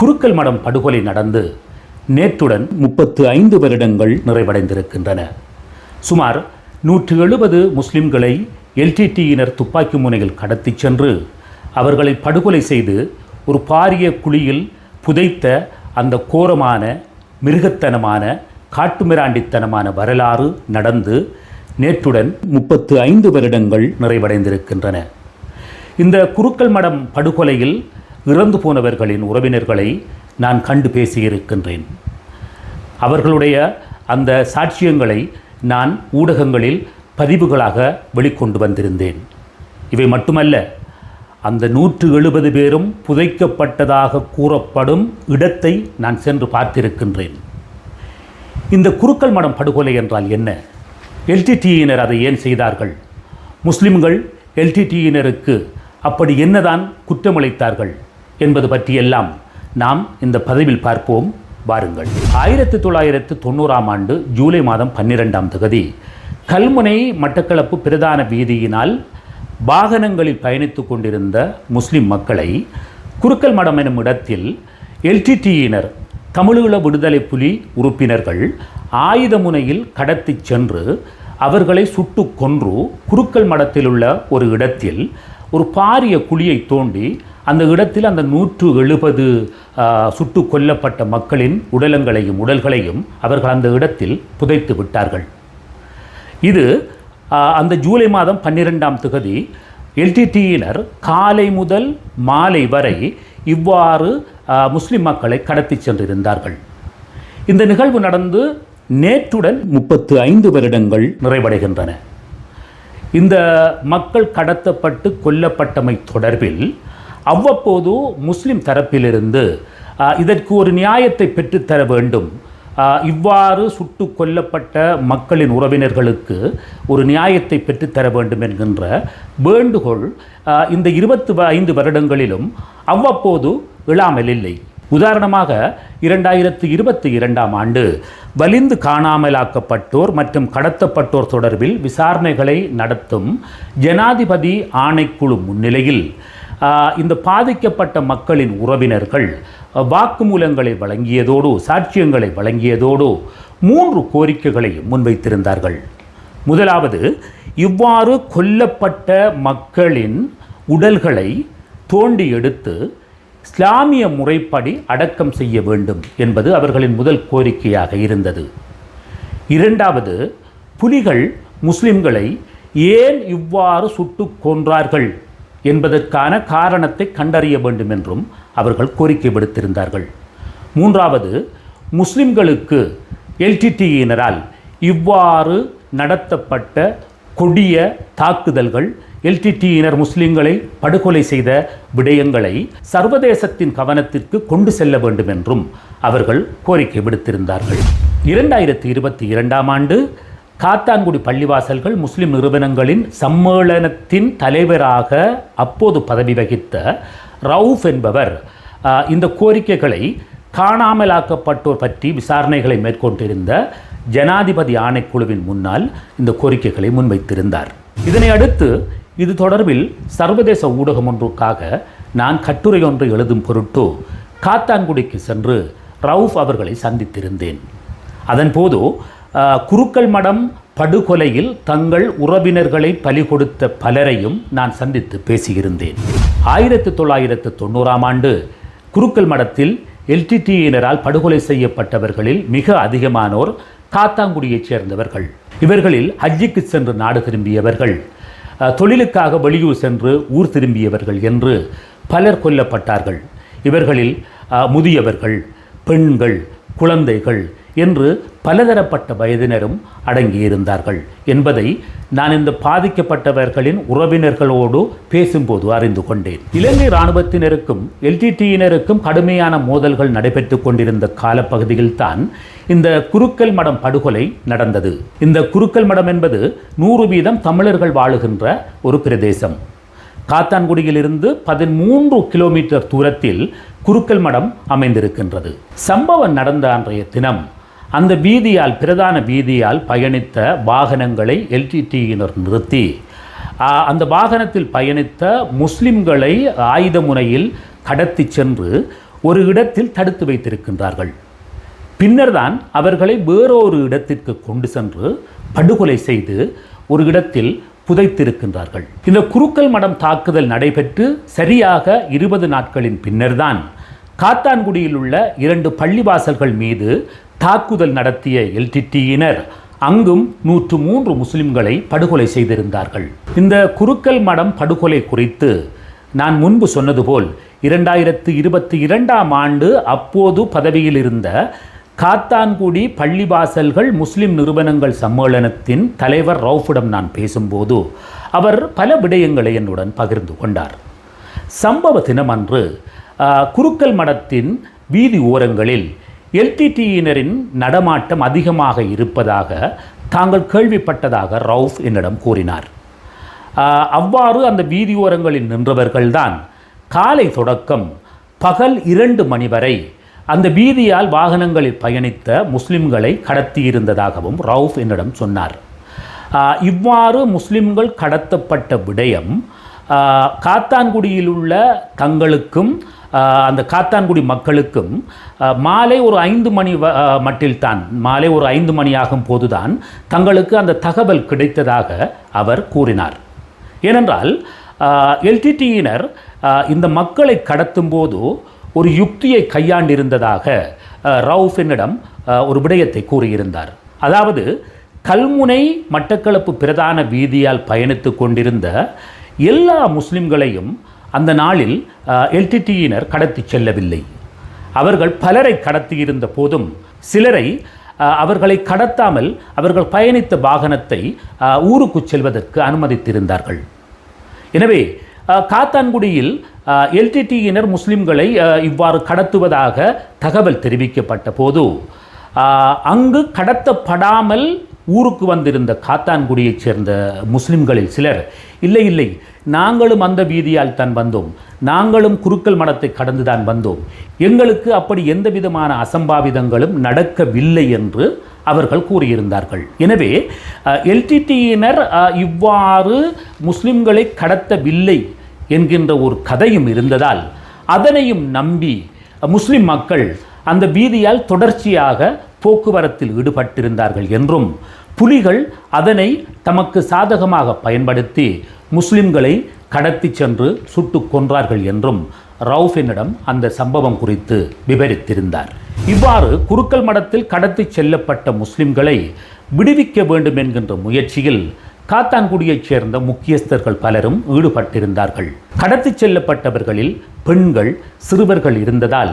குருக்கள் மடம் படுகொலை நடந்து நேற்றுடன் முப்பத்து ஐந்து வருடங்கள் நிறைவடைந்திருக்கின்றன. சுமார் நூற்று எழுபது முஸ்லிம்களை எல்டிடியினர் துப்பாக்கி முனையில் கடத்திச் சென்று அவர்களை படுகொலை செய்து ஒரு பாரிய குழியில் புதைத்த அந்த கோரமான மிருகத்தனமான காட்டுமிராண்டித்தனமான வரலாறு நடந்து நேற்றுடன் முப்பத்து ஐந்து வருடங்கள் நிறைவடைந்திருக்கின்றன. இந்த குருக்கள் மடம் படுகொலையில் இறந்து போனவர்களின் உறவினர்களை நான் கண்டு பேசியிருக்கின்றேன். அவர்களுடைய அந்த சாட்சியங்களை நான் ஊடகங்களில் பதிவுகளாக வெளிக்கொண்டு வந்திருந்தேன். இவை மட்டுமல்ல அந்த நூற்று எழுபது பேரும் புதைக்கப்பட்டதாக கூறப்படும் இடத்தை நான் சென்று பார்த்திருக்கின்றேன். இந்த குருக்கள் மடம் படுகொலை என்றால் என்ன? எல்டிடியினர் அதை ஏன் செய்தார்கள்? முஸ்லிம்கள் எல்டிடியினருக்கு அப்படி என்னதான் குற்றமளித்தார்கள்? என்பது பற்றியெல்லாம் நாம் இந்த பதிவில் பார்ப்போம். வாருங்கள். ஆயிரத்தி தொள்ளாயிரத்து தொண்ணூறாம் ஆண்டு ஜூலை மாதம் பன்னிரெண்டாம் தகுதி கல்முனை மட்டக்களப்பு பிரதான வீதியினால் வாகனங்களில் பயணித்து கொண்டிருந்த முஸ்லிம் மக்களை குருக்கல் மடம் எனும் இடத்தில் எல்டிடியினர் தமிழீழ விடுதலை புலி உறுப்பினர்கள் ஆயுதமுனையில் கடத்திச் சென்று அவர்களை சுட்டு கொன்று குருக்கல் மடத்தில் உள்ள ஒரு இடத்தில் ஒரு பாரிய குழியை தோண்டி அந்த இடத்தில் அந்த நூற்று எழுபது சுட்டு கொல்லப்பட்ட மக்களின் உடலங்களையும் உடல்களையும் அவர்கள் அந்த இடத்தில் புதைத்து விட்டார்கள். இது அந்த ஜூலை மாதம் பன்னிரெண்டாம் திகதி எல்டிடியினர் காலை முதல் மாலை வரை இவ்வாறு முஸ்லிம் மக்களை கடத்தி சென்றிருந்தார்கள். இந்த நிகழ்வு நடந்து நேற்றுடன் முப்பத்து ஐந்து வருடங்கள் நிறைவடைகின்றன. இந்த மக்கள் கடத்தப்பட்டு கொல்லப்பட்டமை தொடர்பில் அவ்வப்போது முஸ்லிம் தரப்பிலிருந்து இதற்கு ஒரு நியாயத்தை பெற்றுத்தர வேண்டும். இவ்வாறு சுட்டு கொல்லப்பட்ட மக்களின் உறவினர்களுக்கு ஒரு நியாயத்தை பெற்றுத்தர வேண்டும் என்கின்ற வேண்டுகோள் இந்த இருபத்து ஐந்து வருடங்களிலும் அவ்வப்போது இழாமல் இல்லை. உதாரணமாக இரண்டாயிரத்து இருபத்தி இரண்டாம் ஆண்டு வலிந்து காணாமலாக்கப்பட்டோர் மற்றும் கடத்தப்பட்டோர் தொடர்பில் விசாரணைகளை நடத்தும் ஜனாதிபதி ஆணைக்குழு முன்னிலையில் இந்த பாதிக்கப்பட்ட மக்களின் உறவினர்கள் வாக்குமூலங்களை வழங்கியதோடு சாட்சியங்களை வழங்கியதோடு மூன்று கோரிக்கைகளை முன்வைத்திருந்தார்கள். முதலாவது இவ்வாறு கொல்லப்பட்ட மக்களின் உடல்களை தோண்டி எடுத்து இஸ்லாமிய முறைப்படி அடக்கம் செய்ய வேண்டும் என்பது அவர்களின் முதல் கோரிக்கையாக இருந்தது. இரண்டாவது புலிகள் முஸ்லிம்களை ஏன் இவ்வாறு சுட்டு கொன்றார்கள் என்பதற்கான காரணத்தை கண்டறிய வேண்டும் என்றும் அவர்கள் கோரிக்கை விடுத்திருந்தார்கள். மூன்றாவது முஸ்லிம்களுக்கு எல்டிடியினரால் இவ்வாறு நடத்தப்பட்ட கொடிய தாக்குதல்கள் எல்டிடியினர் முஸ்லிம்களை படுகொலை செய்த விடயங்களை சர்வதேசத்தின் கவனத்திற்கு கொண்டு செல்ல வேண்டும் என்றும் அவர்கள் கோரிக்கை விடுத்திருந்தார்கள். இரண்டாயிரத்தி இருபத்தி இரண்டாம் ஆண்டு காத்தான்குடி பள்ளிவாசல்கள் முஸ்லிம் நிறுவனங்களின் சம்மேளனத்தின் தலைவராக அப்போது பதவி வகித்த ரவுஃப் என்பவர் இந்த கோரிக்கைகளை காணாமலாக்கப்பட்டோர் பற்றி விசாரணைகளை மேற்கொண்டிருந்த ஜனாதிபதி ஆணைக்குழுவின் முன்னால் இந்த கோரிக்கைகளை முன்வைத்திருந்தார். இதனை அடுத்து இது தொடர்பில் சர்வதேச ஊடகம் ஒன்றுக்காக நான் கட்டுரை ஒன்றை எழுதும் பொருட்டு காத்தான்குடிக்கு சென்று ரவுஃப் அவர்களை சந்தித்திருந்தேன். அதன்போது குருக்கள் மடம் படுகொலையில் தங்கள் உறவினர்களை பலி கொடுத்த பலரையும் நான் சந்தித்து பேசியிருந்தேன். ஆயிரத்தி தொள்ளாயிரத்து தொண்ணூறாம் ஆண்டு குருக்கள் மடத்தில் எல்டிடியினரால் படுகொலை செய்யப்பட்டவர்களில் மிக அதிகமானோர் காத்தாங்குடியைச் சேர்ந்தவர்கள். இவர்களில் ஹஜ்ஜிக்கு சென்று நாடு திரும்பியவர்கள். தொழிலுக்காக வெளியூர் சென்று ஊர் திரும்பியவர்கள் என்று பலர் கொல்லப்பட்டார்கள். இவர்களில் முதியவர்கள் பெண்கள் குழந்தைகள் என்று பலதரப்பட்ட வயதினரும் அடங்கியிருந்தார்கள் என்பதை நான் இந்த பாதிக்கப்பட்டவர்களின் உறவினர்களோடு பேசும்போது அறிந்து கொண்டேன். இலங்கை இராணுவத்தினருக்கும் எல்டிடியினருக்கும் கடுமையான மோதல்கள் நடைபெற்று கொண்டிருந்த காலப்பகுதியில் தான் இந்த குருக்கல் மடம் படுகொலை நடந்தது. இந்த குருக்கல் மடம் என்பது நூறு வீதம் தமிழர்கள் வாழுகின்ற ஒரு பிரதேசம். காத்தான்குடியிலிருந்து பதிமூன்று கிலோமீட்டர் தூரத்தில் குருக்கல் மடம் அமைந்திருக்கின்றது. சம்பவம் நடந்த அன்றைய தினம் அந்த வீதியால் பிரதான வீதியால் பயணித்த வாகனங்களை எல்டிடியினர் நிறுத்தி. அந்த வாகனத்தில் பயணித்த முஸ்லிம்களை ஆயுத முனையில் கடத்தி சென்று ஒரு இடத்தில் தடுத்து வைத்திருக்கின்றார்கள். பின்னர்தான் அவர்களை வேறொரு இடத்திற்கு கொண்டு சென்று படுகொலை செய்து ஒரு இடத்தில் புதைத்திருக்கின்றார்கள். இந்த குருக்கள் மடம் தாக்குதல் நடைபெற்று சரியாக இருபது நாட்களின் பின்னர்தான் காத்தான்குடியில் உள்ள இரண்டு பள்ளிவாசல்கள் மீது தாக்குதல் நடத்திய எல்டிடியினர் அங்கும் நூற்று மூன்று முஸ்லிம்களை படுகொலை செய்திருந்தார்கள். இந்த குருக்கல் மடம் படுகொலை குறித்து நான் முன்பு சொன்னது போல் இரண்டாயிரத்து இருபத்தி இரண்டாம் ஆண்டு அப்போது பதவியில் இருந்த காத்தான்குடி பள்ளிவாசல்கள் முஸ்லிம் நிறுவனங்கள் சம்மேளனத்தின் தலைவர் ரவுஃபிடம் நான் பேசும்போது அவர் பல விடயங்களை என்னுடன் பகிர்ந்து கொண்டார். சம்பவ தினமன்று ஆ, மடத்தின் வீதி ஓரங்களில் எல்டிடியினரின் நடமாட்டம் அதிகமாக இருப்பதாக தாங்கள் கேள்விப்பட்டதாக ரவுஃப் என்னிடம் கூறினார். அவ்வாறு அந்த வீதியோரங்களில் நின்றவர்கள்தான் காலை தொடக்கம் பகல் இரண்டு மணி வரை அந்த வீதியால் வாகனங்களில் பயணித்த முஸ்லிம்களை கடத்தியிருந்ததாகவும் ரவுஃப் என்னிடம் சொன்னார். இவ்வாறு முஸ்லிம்கள் கடத்தப்பட்ட விடயம் காத்தான்குடியில் உள்ள தங்களுக்கும் அந்த காத்தான்குடி மக்களுக்கும் மாலை ஒரு ஐந்து மணி வ- மட்டில்தான் மாலை ஒரு ஐந்து மணி ஆகும் போதுதான் தங்களுக்கு அந்த தகவல் கிடைத்ததாக அவர் கூறினார். ஏனென்றால் எல்டிடியினர் இந்த மக்களை கடத்தும் போது ஒரு யுக்தியை கையாண்டிருந்ததாக ரவுஃப் என்னிடம் ஒரு விடயத்தை கூறியிருந்தார். அதாவது கல்முனை மட்டக்களப்பு பிரதான வீதியால் பயணித்து கொண்டிருந்த எல்லா முஸ்லிம்களையும் அந்த நாளில் எல்டிடியினர் கடத்தி செல்லவில்லை. அவர்கள் பலரை கடத்தியிருந்த போதும் சிலரை அவர்களை கடத்தாமல் அவர்கள் பயணித்த வாகனத்தை ஊருக்கு செல்வதற்கு அனுமதித்திருந்தார்கள். எனவே காத்தான்குடியில் எல்டிடியினர் முஸ்லிம்களை இவ்வாறு கடத்துவதாக தகவல் தெரிவிக்கப்பட்ட போது அங்கு கடத்தப்படாமல் ஊருக்கு வந்திருந்த காத்தான்குடியைச் சேர்ந்த முஸ்லிம்களில் சிலர் இல்லை இல்லை நாங்களும் அந்த வீதியால் தான் வந்தோம். நாங்களும் குருக்கள் மடத்தை கடந்து தான் வந்தோம். எங்களுக்கு அப்படி எந்த விதமான அசம்பாவிதங்களும் நடக்கவில்லை என்று அவர்கள் கூறியிருந்தார்கள். எனவே எல்டிடியினர் இவ்வாறு முஸ்லிம்களை கடத்தவில்லை என்கின்ற ஒரு கதையும் இருந்ததால் அதனையும் நம்பி முஸ்லிம் மக்கள் அந்த வீதியால் தொடர்ச்சியாக போக்குவரத்தில் ஈடுபட்டிருந்தார்கள் என்றும் புலிகள் அதனை தமக்கு சாதகமாக பயன்படுத்தி முஸ்லிம்களை கடத்தி சென்று சுட்டுக் கொன்றார்கள் என்றும் ரவுஃபினிடம் அந்த சம்பவம் குறித்து விவரித்திருந்தார். இவ்வாறு குருக்கள் மடத்தில் கடத்தி செல்லப்பட்ட முஸ்லிம்களை விடுவிக்க வேண்டும் என்கின்ற முயற்சியில் காத்தான்குடியைச் சேர்ந்த முக்கியஸ்தர்கள் பலரும் ஈடுபட்டிருந்தார்கள். கடத்திச் செல்லப்பட்டவர்களில் பெண்கள் சிறுவர்கள் இருந்ததால்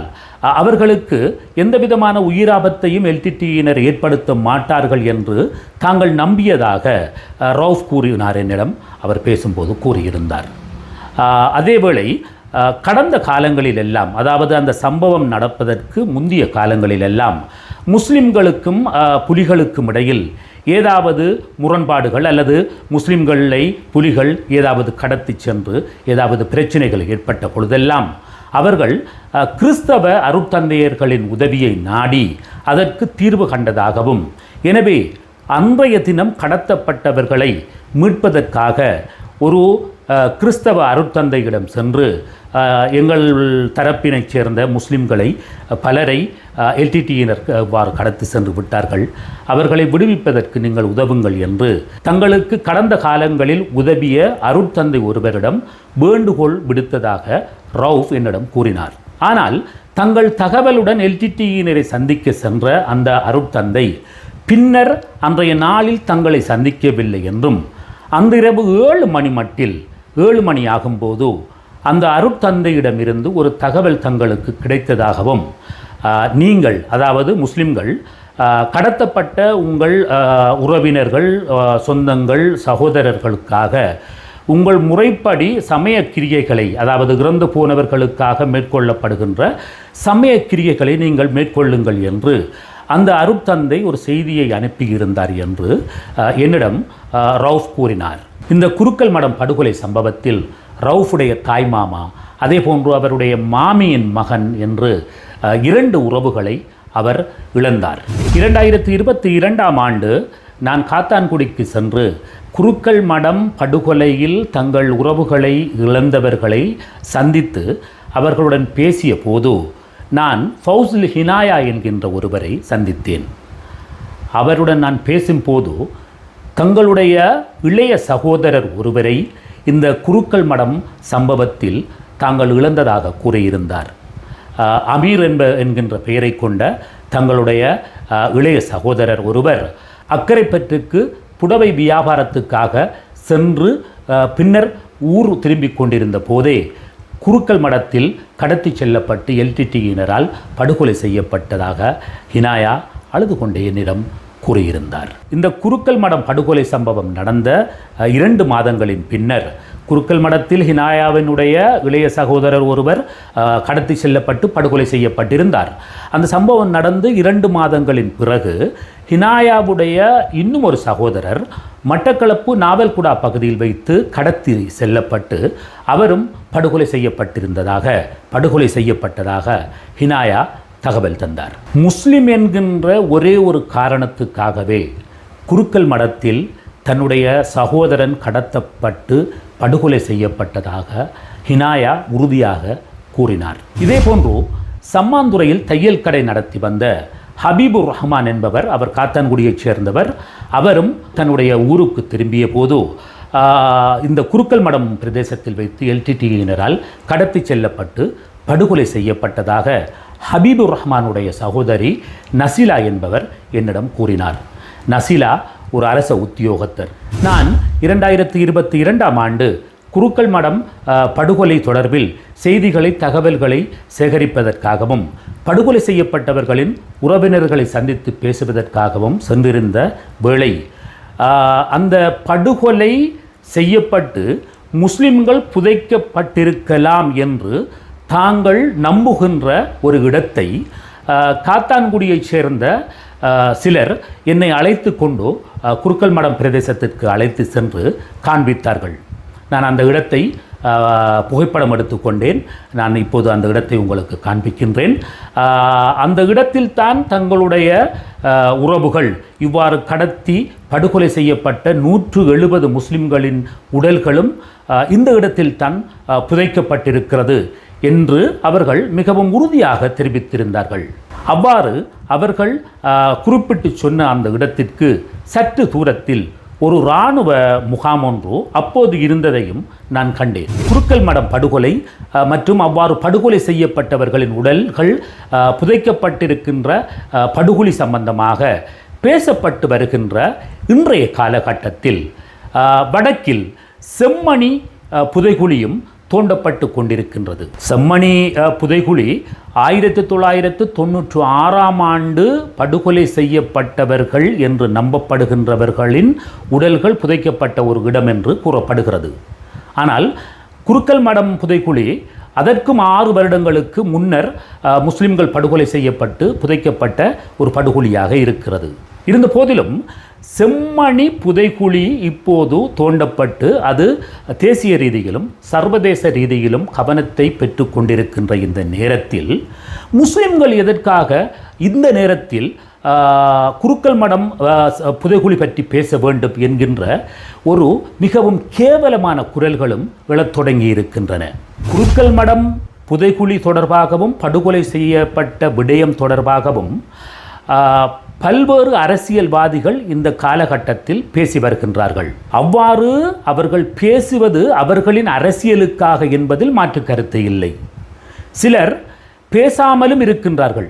அவர்களுக்கு எந்தவிதமான உயிராபத்தையும் எல்டிடியினர் ஏற்படுத்த மாட்டார்கள் என்று தாங்கள் நம்பியதாக ரவுஃப் கூறினார் என்னிடம். அவர் பேசும்போது கூறியிருந்தார். அதேவேளை கடந்த காலங்களில் எல்லாம் அதாவது அந்த சம்பவம் நடப்பதற்கு முந்திய காலங்களில் எல்லாம் முஸ்லிம்களுக்கும் புலிகளுக்கும் இடையில் ஏதாவது முரண்பாடுகள் அல்லது முஸ்லிம்களை புலிகள் ஏதாவது கடத்தி சென்று ஏதாவது பிரச்சனைகள் ஏற்பட்ட பொழுதெல்லாம் அவர்கள் கிறிஸ்தவ அருட்தந்தையர்களின் உதவியை நாடி அதற்கு தீர்வு கண்டதாகவும் எனவே அன்றைய தினம் கடத்தப்பட்டவர்களை மீட்பதற்காக ஒரு கிறிஸ்தவ அருட்தந்தையிடம் சென்று எங்கள் தரப்பினைச் சேர்ந்த முஸ்லிம்களை பலரை எல்டிடியினர் அவ்வாறு கடத்தி சென்று விட்டார்கள். அவர்களை விடுவிப்பதற்கு நீங்கள் உதவுங்கள் என்று தங்களுக்கு கடந்த காலங்களில் உதவிய அருட்தந்தை ஒருவரிடம் வேண்டுகோள் விடுத்ததாக ரவுஃப் என்னிடம் கூறினார். ஆனால் தங்கள் தகவலுடன் எல்டிடியினரை சந்திக்க சென்ற அந்த அருட்தந்தை பின்னர் அன்றைய நாளில் தங்களை சந்திக்கவில்லை என்றும் அன்றிரவு ஏழு மணி மட்டில் ஏழு மணி ஆகும்போது அந்த அருட்தந்தையிடமிருந்து ஒரு தகவல் தங்களுக்கு கிடைத்ததாகவும் நீங்கள் அதாவது முஸ்லிம்கள் கடத்தப்பட்ட உங்கள் உறவினர்கள் சொந்தங்கள் சகோதரர்களுக்காக உங்கள் முறைப்படி சமய கிரியைகளை அதாவது இறந்து போனவர்களுக்காக மேற்கொள்ளப்படுகின்ற சமய கிரியைகளை நீங்கள் மேற்கொள்ளுங்கள் என்று அந்த அருட்தந்தை ஒரு செய்தியை அனுப்பியிருந்தார் என்று என்னிடம் ரவுஸ் ரவுஃப் கூறினார். இந்த குருக்கள் மடம் படுகொலை சம்பவத்தில் ரவுஃபுடைய தாய்மாமா அதே போன்று அவருடைய மாமியின் மகன் என்று இரண்டு உறவுகளை அவர் இழந்தார். இரண்டாயிரத்தி இருபத்தி இரண்டாம் ஆண்டு நான் காத்தான்குடிக்கு சென்று குருக்கள் மடம் படுகொலையில் தங்கள் உறவுகளை இழந்தவர்களை சந்தித்து அவர்களுடன் பேசிய போது நான் ஃபவுசில் ஹினாயா என்கின்ற ஒருவரை சந்தித்தேன். அவருடன் நான் பேசும்போது தங்களுடைய இளைய சகோதரர் ஒருவரை இந்த குருக்கள் மடம் சம்பவத்தில் தாங்கள் இழந்ததாக கூறியிருந்தார். அமீர் என்ப என்கின்ற பெயரை கொண்ட தங்களுடைய இளைய சகோதரர் ஒருவர் அக்கரைப்பற்றுக்கு புடவை வியாபாரத்துக்காக சென்று பின்னர் ஊர் திரும்பிக் கொண்டிருந்த போதே குருக்கள் மடத்தில் கடத்தி செல்லப்பட்டு எல்டிடியினரால் படுகொலை செய்யப்பட்டதாக ஹினாயா அழுது கொண்டே என்னிடம் கூறியிருந்தார். இந்த குருக்கள் மடம் படுகொலை சம்பவம் நடந்த இரண்டு மாதங்களின் பின்னர் குருக்கள் மடத்தில் ஹினாயாவினுடைய இளைய சகோதரர் ஒருவர் கடத்தி செல்லப்பட்டு படுகொலை செய்யப்பட்டிருந்தார். அந்த சம்பவம் நடந்து இரண்டு மாதங்களின் பிறகு ஹினாயாவுடைய இன்னும் ஒரு சகோதரர் மட்டக்களப்பு நாவல்குடா பகுதியில் வைத்து கடத்தி செல்லப்பட்டு அவரும் படுகொலை செய்யப்பட்டிருந்ததாக படுகொலை செய்யப்பட்டதாக ஹினாயா தகவல் தந்தார். முஸ்லிம் என்கின்ற ஒரே ஒரு காரணத்துக்காகவே குருக்கள் மடத்தில் தன்னுடைய சகோதரன் கடத்தப்பட்டு படுகொலை செய்யப்பட்டதாக ஹினாயா உறுதியாக கூறினார். இதே போன்று சம்மாந்துறையில் தையல் கடை நடத்தி வந்த ஹபீபுர் ரஹ்மான் என்பவர் அவர் காத்தான்குடியைச் சேர்ந்தவர் அவரும் தன்னுடைய ஊருக்கு திரும்பிய போது இந்த குருக்கல் மடம் பிரதேசத்தில் வைத்து எல்டிடியினரால் கடத்தி செல்லப்பட்டு படுகொலை செய்யப்பட்டதாக ஹபீபுர் ரஹ்மானுடைய சகோதரி நசிலா என்பவர் என்னிடம் கூறினார். நசிலா ஒரு அரச உத்தியோகத்தர். நான் இரண்டாயிரத்தி இருபத்தி இரண்டாம் ஆண்டு குருக்கள் மடம் படுகொலை தொடர்பில் செய்திகளை தகவல்களை சேகரிப்பதற்காகவும் படுகொலை செய்யப்பட்டவர்களின் உறவினர்களை சந்தித்து பேசுவதற்காகவும் சென்றிருந்த வேளை ஆஹ், அந்த படுகொலை செய்யப்பட்டு முஸ்லிம்கள் புதைக்கப்பட்டிருக்கலாம் என்று தாங்கள் நம்புகின்ற ஒரு இடத்தை காத்தான்குடியைச் சேர்ந்த சிலர் என்னை அழைத்து கொண்டு குறுக்கல் மடம் பிரதேசத்திற்கு அழைத்து சென்று காண்பித்தார்கள். நான் அந்த இடத்தை புகைப்படம் எடுத்துக்கொண்டேன் நான் இப்போது அந்த இடத்தை உங்களுக்கு காண்பிக்கின்றேன். அந்த இடத்தில் தான் தங்களுடைய உறவுகள் இவ்வாறு கடத்தி படுகொலை செய்யப்பட்ட நூற்று எழுபது முஸ்லிம்களின் உடல்களும் இந்த இடத்தில் தான் புதைக்கப்பட்டிருக்கிறது. என்று அவர்கள் மிகவும் உறுதியாக தெரிவித்திருந்தார்கள். அவ்வாறு அவர்கள் குறிப்பிட்டு சொன்ன அந்த இடத்திற்கு சற்று தூரத்தில் ஒரு இராணுவ முகாம் ஒன்று அப்போது இருந்ததையும் நான் கண்டேன். குருக்கல் மடம் படுகொலை மற்றும் அவ்வாறு படுகொலை செய்யப்பட்டவர்களின் உடல்கள் புதைக்கப்பட்டிருக்கின்ற படுகொலி படுகொலை சம்பந்தமாக பேசப்பட்டு வருகின்ற இன்றைய காலகட்டத்தில் வடக்கில் செம்மணி புதைகுழியும் தோண்டப்பட்டு கொண்டிருக்கின்றது. செம்மணி புதைகுழி ஆயிரத்தி தொள்ளாயிரத்து தொண்ணூற்று ஆறாம் ஆண்டு படுகொலை செய்யப்பட்டவர்கள் என்று நம்பப்படுகின்றவர்களின் உடல்கள் புதைக்கப்பட்ட ஒரு இடம் என்று கூறப்படுகிறது. ஆனால் குருக்கல் மடம் புதைக்குழி அதற்கும் ஆறு வருடங்களுக்கு முன்னர் முஸ்லிம்கள் படுகொலை செய்யப்பட்டு புதைக்கப்பட்ட ஒரு படுகொலியாக இருக்கிறது. இருந்த போதிலும் செம்மணி புதைக்குழி இப்போது தோண்டப்பட்டு அது தேசிய ரீதியிலும் சர்வதேச ரீதியிலும் கவனத்தை பெற்றுக்கொண்டிருக்கின்ற இந்த நேரத்தில் முஸ்லிம்கள் எதற்காக இந்த நேரத்தில் குருக்கள் மடம் புதைகுழி பற்றி பேச வேண்டும் என்கின்ற ஒரு மிகவும் கேவலமான குரல்களும் எழத் தொடங்கி இருக்கின்றன. குருக்கள் மடம் புதைகுழி தொடர்பாகவும் படுகொலை செய்யப்பட்ட விடயம் தொடர்பாகவும் பல்வேறு அரசியல்வாதிகள் இந்த காலகட்டத்தில் பேசி வருகின்றார்கள். அவ்வாறு அவர்கள் பேசுவது அவர்களின் அரசியலுக்காக என்பதில் மாற்று கருத்து இல்லை. சிலர் பேசாமலும் இருக்கின்றார்கள்.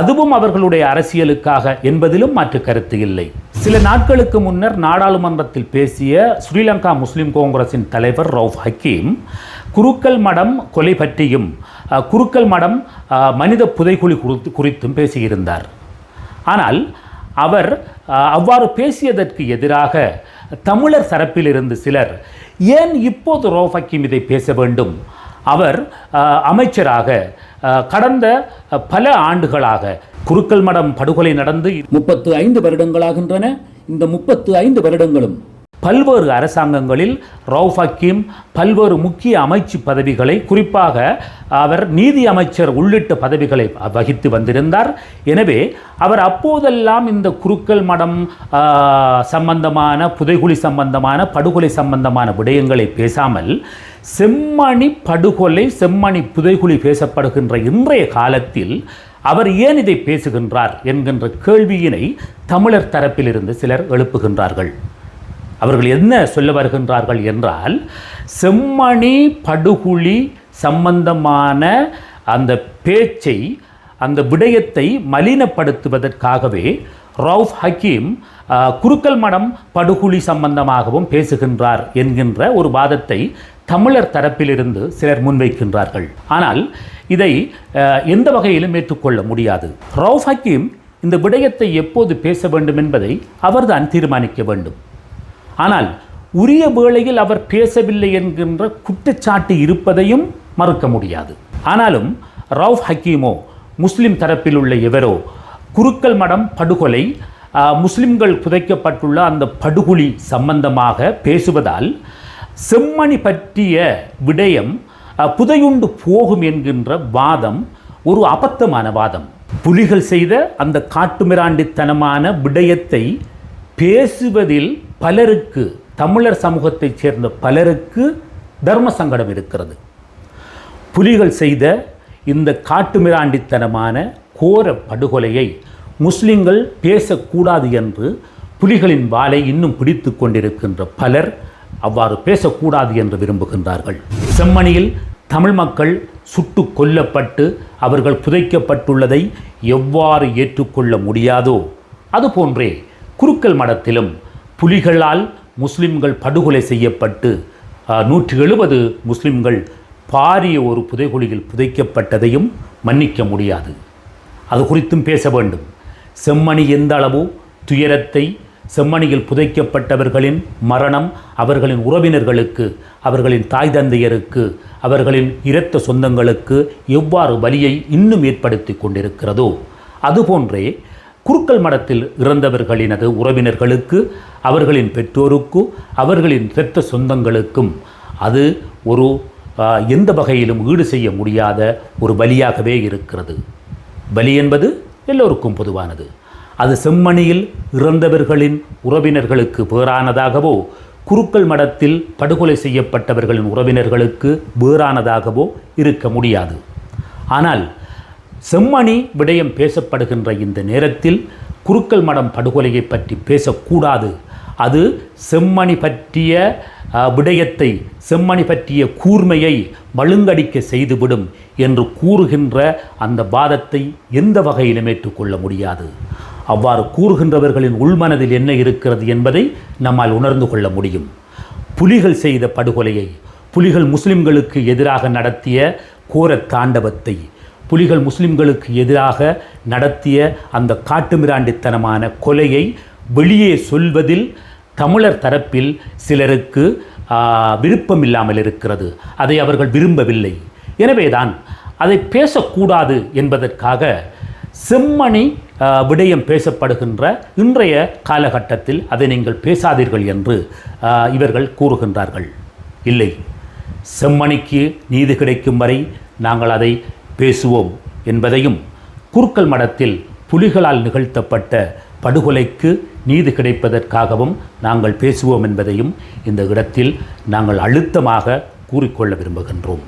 அதுவும் அவர்களுடைய அரசியலுக்காக என்பதிலும் மாற்று கருத்து இல்லை. சில நாட்களுக்கு முன்னர் நாடாளுமன்றத்தில் பேசிய ஸ்ரீலங்கா முஸ்லிம் காங்கிரசின் தலைவர் ரவுஃப் ஹக்கீம் குருக்கள் மடம் கொலை பற்றியும் குருக்கல் குருக்கள் மடம் மனித புதைக்குழி குறித்தும் பேசியிருந்தார். ஆனால் அவர் அவ்வாறு பேசியதற்கு எதிராக தமிழர் தரப்பிலிருந்து சிலர் ஏன் இப்போது ரோஃபக்கிம் இதை பேச வேண்டும்? அவர் அமைச்சராக கடந்த பல ஆண்டுகளாக குருக்கள் மடம் படுகொலை நடந்து முப்பத்து ஐந்து வருடங்களாகின்றன. இந்த முப்பத்து ஐந்து வருடங்களும் பல்வேறு அரசாங்கங்களில் ரவுஃப் ஹக்கீம் பல்வேறு முக்கிய அமைச்சு பதவிகளை குறிப்பாக அவர் நீதி அமைச்சர் உள்ளிட்ட பதவிகளை வகித்து வந்திருந்தார். எனவே அவர் அப்போதெல்லாம் இந்த குருக்கள் மடம் சம்பந்தமான புதைகுழி சம்பந்தமான படுகொலை சம்பந்தமான விடயங்களை பேசாமல் செம்மணி படுகொலை செம்மணி புதைகுழி பேசப்படுகின்ற இன்றைய காலத்தில் அவர் ஏன் இதை பேசுகின்றார் என்கின்ற கேள்வியினை தமிழர் தரப்பிலிருந்து சிலர் எழுப்புகின்றார்கள். அவர்கள் என்ன சொல்ல வருகின்றார்கள் என்றால் செம்மணி படுகுழி சம்பந்தமான அந்த பேச்சை அந்த விடயத்தை மலினப்படுத்துவதற்காகவே ரவுஃப் ஹக்கீம் ஆஹ், குருக்கல் மடம் படுகுழி சம்பந்தமாகவும் பேசுகின்றார் என்கின்ற ஒரு வாதத்தை தமிழர் தரப்பிலிருந்து சிலர் முன்வைக்கின்றார்கள். ஆனால் இதை எந்த வகையிலும் ஏற்றுக்கொள்ள முடியாது. ரவுஃப் ஹக்கீம் இந்த விடயத்தை எப்போது பேச வேண்டும் என்பதை அவர்தான் தீர்மானிக்க வேண்டும். ஆனால் உரிய வேளையில் அவர் பேசவில்லை என்கின்ற குற்றச்சாட்டு இருப்பதையும் மறுக்க முடியாது. ஆனாலும் ரவுஃப் ஹக்கீமோ முஸ்லிம் தரப்பில் உள்ள எவரோ குருக்கள் மடம் படுகொலை முஸ்லிம்கள் புதைக்கப்பட்டுள்ள அந்த படுகொலி சம்பந்தமாக பேசுவதால் செம்மணி பற்றிய விடயம் புதையுண்டு போகும் என்கின்ற வாதம் ஒரு அபத்தமான வாதம். புலிகள் செய்த அந்த காட்டுமிராண்டித்தனமான விடயத்தை பேசுவதில் பலருக்கு தமிழர் சமூகத்தைச் சேர்ந்த பலருக்கு தர்ம சங்கடம் இருக்கிறது. புலிகள் செய்த இந்த காட்டுமிராண்டித்தனமான கோர படுகொலையை முஸ்லிம்கள் பேசக்கூடாது என்று புலிகளின் வாளை இன்னும் பிடித்து கொண்டிருக்கின்ற பலர் அவ்வாறு பேசக்கூடாது என்று விரும்புகின்றார்கள். செம்மணியில் தமிழ் மக்கள் சுட்டு கொல்லப்பட்டு அவர்கள் புதைக்கப்பட்டுள்ளதை எவ்வாறு ஏற்றுக்கொள்ள முடியாதோ அதுபோன்றே குருக்கள் மடத்திலும் புலிகளால் முஸ்லிம்கள் படுகொலை செய்யப்பட்டு நூற்றி எழுபது முஸ்லிம்கள் பாரிய ஒரு புதைகுழியில் புதைக்கப்பட்டதையும் மன்னிக்க முடியாது. அது குறித்தும் பேச வேண்டும். செம்மணி எந்த அளவு துயரத்தை செம்மணியில் புதைக்கப்பட்டவர்களின் மரணம் அவர்களின் உறவினர்களுக்கு அவர்களின் தாய் தந்தையருக்கு அவர்களின் இரத்த சொந்தங்களுக்கு எவ்வாறு வலியை இன்னும் ஏற்படுத்தி கொண்டிருக்கிறதோ அதுபோன்றே குருக்கள் மடத்தில் இறந்தவர்களினது உறவினர்களுக்கு அவர்களின் பெற்றோருக்கு அவர்களின் இரத்த சொந்தங்களுக்கும் அது ஒரு எந்த வகையிலும் ஈடு செய்ய முடியாத ஒரு பலியாகவே இருக்கிறது. பலி என்பது எல்லோருக்கும் பொதுவானது. அது செம்மணியில் இறந்தவர்களின் உறவினர்களுக்கு வேறானதாகவோ குருக்கள் மடத்தில் படுகொலை செய்யப்பட்டவர்களின் உறவினர்களுக்கு வேறானதாகவோ இருக்க முடியாது. ஆனால் செம்மணி விடயம் பேசப்படுகின்ற இந்த நேரத்தில் குருக்கள் மடம் படுகொலையை பற்றி பேசக்கூடாது. அது செம்மணி பற்றிய விடயத்தை செம்மணி பற்றிய கூர்மையை மழுங்கடிக்க செய்துவிடும் என்று கூறுகின்ற அந்த வாதத்தை எந்த வகையிலும் ஏற்றுக்கொள்ள முடியாது. அவ்வாறு கூறுகின்றவர்களின் உள்மனதில் என்ன இருக்கிறது என்பதை நம்மால் உணர்ந்து கொள்ள முடியும். புலிகள் செய்த படுகொலையை புலிகள் முஸ்லிம்களுக்கு எதிராக நடத்திய கோர தாண்டவத்தை புலிகள் முஸ்லிம்களுக்கு எதிராக நடத்திய அந்த காட்டுமிராண்டித்தனமான கொலையை வெளியே சொல்வதில் தமிழர் தரப்பில் சிலருக்கு விருப்பம் இல்லாமல் இருக்கிறது. அதை அவர்கள் விரும்பவில்லை. எனவேதான் அதை பேசக்கூடாது என்பதற்காக செம்மணி விடயம் பேசப்படுகின்ற இன்றைய காலகட்டத்தில் அதை நீங்கள் பேசாதீர்கள் என்று இவர்கள் கூறுகின்றார்கள். இல்லை. செம்மணிக்கு நீதி கிடைக்கும் வரை நாங்கள் அதை பேசுவோம் என்பதையும் குறுக்கல் மடத்தில் புலிகளால் நிகழ்த்தப்பட்ட படுகொலைக்கு நீதி கிடைப்பதற்காகவும் நாங்கள் பேசுவோம் என்பதையும் இந்த இடத்தில் நாங்கள் அழுத்தமாக கூறிக்கொள்ள விரும்புகின்றோம்.